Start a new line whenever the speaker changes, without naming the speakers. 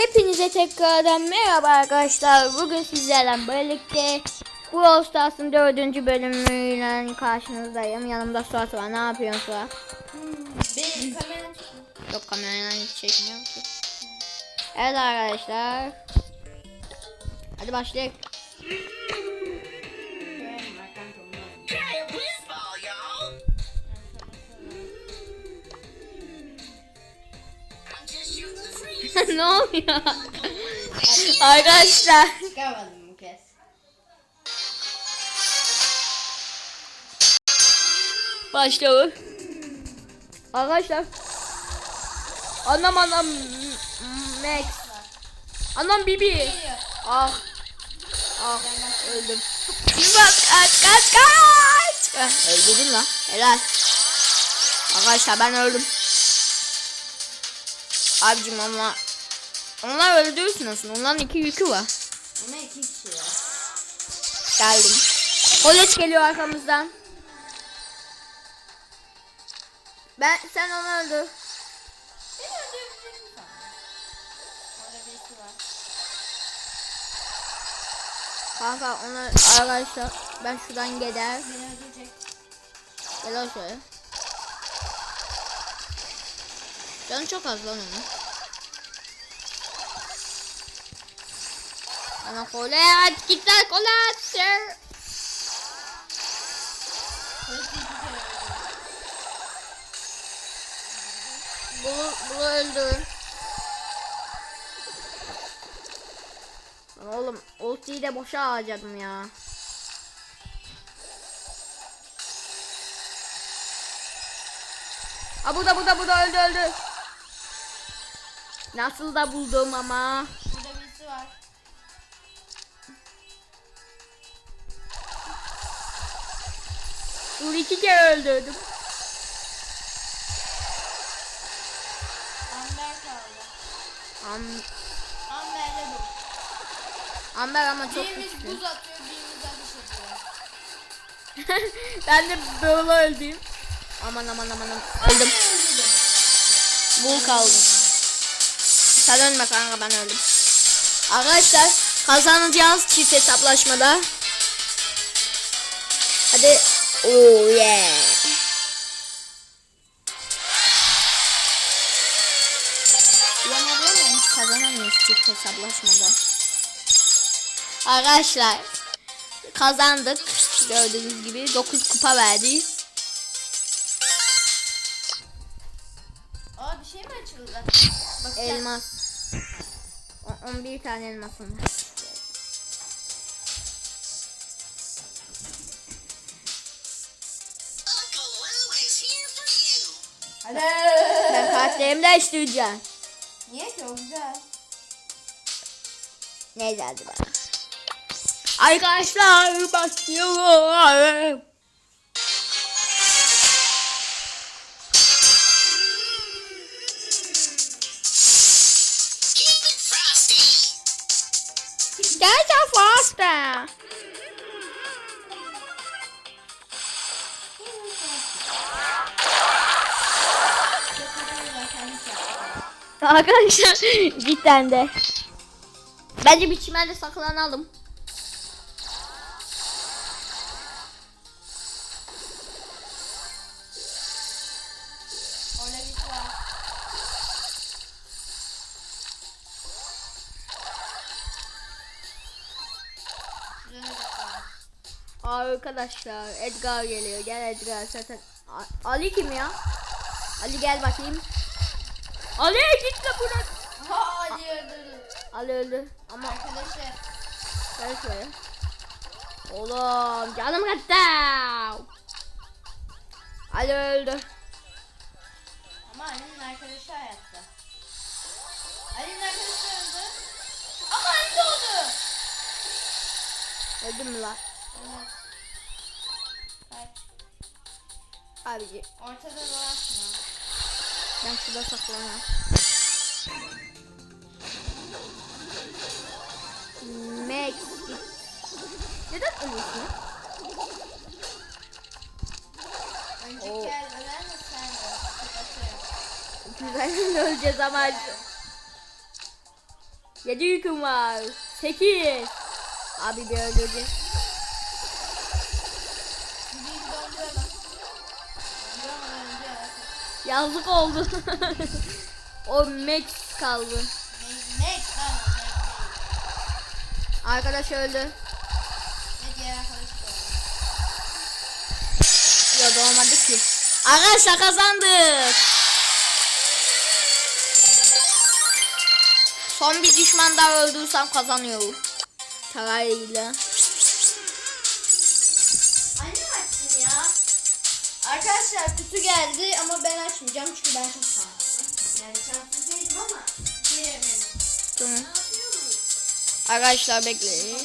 Hepinize tekrardan merhaba arkadaşlar. Bugün sizlerle birlikte Brawl Stars'ın dördüncü bölümüyle karşınızdayım. Yanımda Suat var. Ne yapıyorsun Suat?
Benim
Yok kamerayla hiç çekmiyorum ki. Evet arkadaşlar. Hadi başlayalım. ne oluyor? arkadaşlar.
Çıkamadım bu kez.
Başlıyor. Arkadaşlar. Anam anam Max. Anam Bibi. Ah. Ah öldüm. Bak kaç kaç kaç. Eh, öldürdün lan. Helal. Arkadaşlar ben öldüm. Abicim ama onlar öldürürsün aslında. Onların iki yükü var.
Buna iki kişi var.
Geldim. Polis geliyor arkamızdan. Ben sen onu öldür.
Beni öldürebilecek mi sandın? Orada birisi var.
Kanka onu arkadaşlar ben şuradan gider. Gel şöyle. Canı çok az lan onun. Bana kola at git lan kola at sir. Bunu, bunu öldürün. Lan Oğlum ultiyi de boşa harcadım ya. Ha burada burada burada öldü öldü. Nasıl da buldum ama.
Şurada birisi var.
Dur iki kere öldürdüm.
Amber kaldı.
Am
Amber'le bu.
Amber ama çok
Birimiz
güçlü.
buz atıyor, birimiz ateş atıyor.
ben de böyle öldüm. Aman aman aman aman. Öldüm. Bul kaldım. Sen ölme kanka ben öldüm. Arkadaşlar kazanacağız çift hesaplaşmada. Hadi. Oh yeah. Yanabiliyor muyum? Kazanamıyoruz çift hesaplaşmada. Arkadaşlar kazandık. Gördüğünüz gibi 9 kupa verdi.
Şey mi açıldı? Bak sen-
Elmas. O- 11 tane elmasım var.
Hadi.
Ben kartlarımı değiştireceğim.
Niye ki o güzel?
Neyse hadi bak. Arkadaşlar başlıyor. Get a faster. Arkadaşlar cidden de. Bence bir çimende saklanalım. Arkadaşlar Edgar geliyor. Gel Edgar zaten. Ali kim ya? Ali gel bakayım. Ali git de bırak.
Ha Ali öldürdü.
Ali öldü. Ama
Arkadaşı.
gel şöyle. Oğlum canım kattı. Ali öldü.
Ama Ali'nin arkadaşı hayatta. Ali'nin arkadaşı öldü. Ama Ali doğdu.
Öldü mü lan?
Kaç.
Abici
Ortada dolaşma.
ben şurada saklanıyorum. Max git. Neden ölüyorsun?
Önceki
Oo.
el ölen de sen.
Güzel öleceğiz ama. 7 yüküm var. 8. Abi bir öldürdü. Yazık oldu. o Max kaldı.
Tamam. Ne?
Arkadaş öldü.
Arkadaş da.
Ya doğmadı ki. Arkadaşlar kazandık. Son bir düşman daha öldürsem kazanıyorum. Tarayla.
Arkadaşlar kutu geldi ama ben açmayacağım çünkü ben çok şanslıyım. Yani şanslı değilim ama giremedim.
Tamam. Arkadaşlar bekleyin.